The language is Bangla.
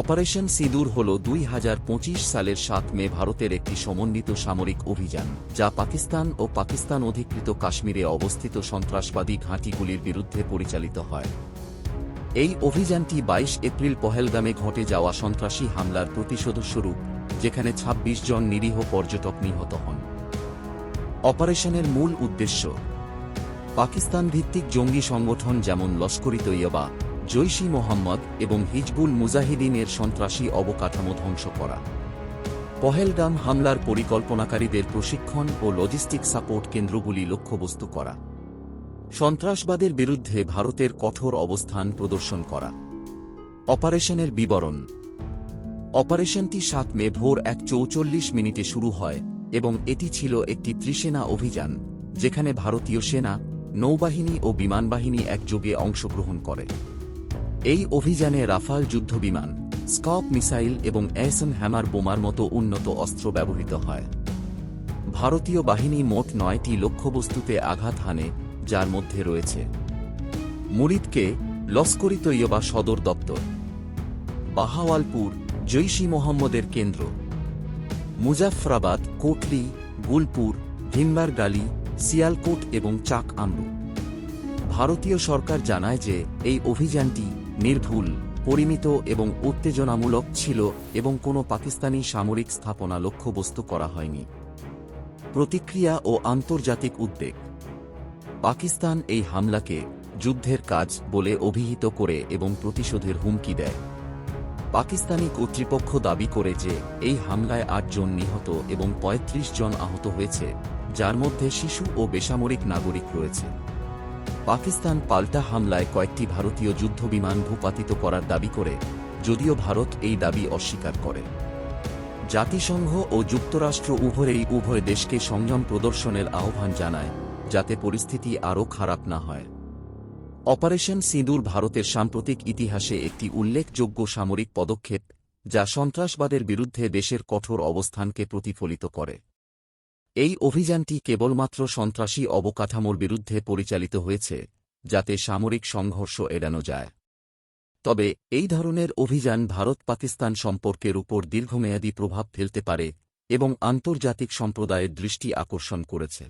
অপারেশন সিঁদুর হল দুই হাজার পঁচিশ সালের সাত মে ভারতের একটি সমন্বিত সামরিক অভিযান, যা পাকিস্তান ও পাকিস্তান অধিকৃত কাশ্মীরে অবস্থিত সন্ত্রাসবাদী ঘাঁটিগুলির বিরুদ্ধে পরিচালিত হয়। এই অভিযানটি ২২ এপ্রিল পহেলগামে ঘটে যাওয়া সন্ত্রাসী হামলার প্রতিশোধস্বরূপ, যেখানে ২৬ জন নিরীহ পর্যটক নিহত হন। অপারেশনের মূল উদ্দেশ্য পাকিস্তান ভিত্তিক জঙ্গি সংগঠন যেমন লস্করি তৈয়বা জৈশি মোহাম্মদ এবং হিজবুল মুজাহিদিনের সন্ত্রাসী অবকাঠামো ধ্বংস করা। পহেলগাম হামলার পরিকল্পনাকারীদের প্রশিক্ষণ ও লজিস্টিক সাপোর্ট কেন্দ্রগুলি লক্ষ্যবস্তু করা। সন্ত্রাসবাদের বিরুদ্ধে ভারতের কঠোর অবস্থান প্রদর্শন করা। অপারেশনের বিবরণ। অপারেশনটি সাত মে ভোর এক চৌচল্লিশ মিনিটে শুরু হয় এবং এটি ছিল একটি ত্রিসেনা অভিযান, যেখানে ভারতীয় সেনা, নৌবাহিনী ও বিমানবাহিনী একযোগে অংশগ্রহণ করে। এই অভিযানে রাফাল যুদ্ধবিমান, স্কপ মিসাইল এবং অ্যাসন হ্যামার বোমার মতো উন্নত অস্ত্র ব্যবহৃত হয়। ভারতীয় বাহিনী মোট নয়টি লক্ষ্যবস্তুতে আঘাত হানে, যার মধ্যে রয়েছে মুরিদকে লস্করি তৈয়বা সদর দপ্তর, বাহাওয়ালপুর জৈশি মোহাম্মদের কেন্দ্র, মুজাফরাবাদ, কোটলি গুলপুর ভিম্বারগালি সিয়ালকোট এবং চাক আমরু। ভারতীয় সরকার জানায় যে এই অভিযানটি নির্ভুল, পরিমিত এবং উত্তেজনামূলক ছিল এবং কোনো পাকিস্তানি সামরিক স্থাপনা লক্ষ্যবস্তু করা হয়নি। প্রতিক্রিয়া ও আন্তর্জাতিক উদ্বেগ। পাকিস্তান এই হামলাকে যুদ্ধের কাজ বলে অভিহিত করে এবং প্রতিশোধের হুমকি দেয়। পাকিস্তানি কর্তৃপক্ষ দাবি করে যে এই হামলায় আটজন নিহত এবং ৩৫ জন আহত হয়েছে, যার মধ্যে শিশু ও বেসামরিক নাগরিক রয়েছে। পাকিস্তান পাল্টা হামলায় কয়েকটি ভারতীয় যুদ্ধবিমান ভূপাতিত করার দাবি করে, যদিও ভারত এই দাবি অস্বীকার করে। জাতিসংঘ ও যুক্তরাষ্ট্র উভয়েই উভয় দেশকে সংযম প্রদর্শনের আহ্বান জানায়, যাতে পরিস্থিতি আরও খারাপ না হয়। অপারেশন সিঁদুর ভারতের সাম্প্রতিক ইতিহাসে একটি উল্লেখযোগ্য সামরিক পদক্ষেপ, যা সন্ত্রাসবাদের বিরুদ্ধে দেশের কঠোর অবস্থানকে প্রতিফলিত করে। এই অভিযানটি কেবলমাত্র সন্ত্রাসী অবকাঠামোর বিরুদ্ধে পরিচালিত হয়েছে, যাতে সামরিক সংঘর্ষ এড়ানো যায়। তবে, এই ধরনের অভিযান ভারত পাকিস্তান সম্পর্কের উপর দীর্ঘমেয়াদী প্রভাব ফেলতে পারে এবং আন্তর্জাতিক সম্প্রদায়ের দৃষ্টি আকর্ষণ করেছে।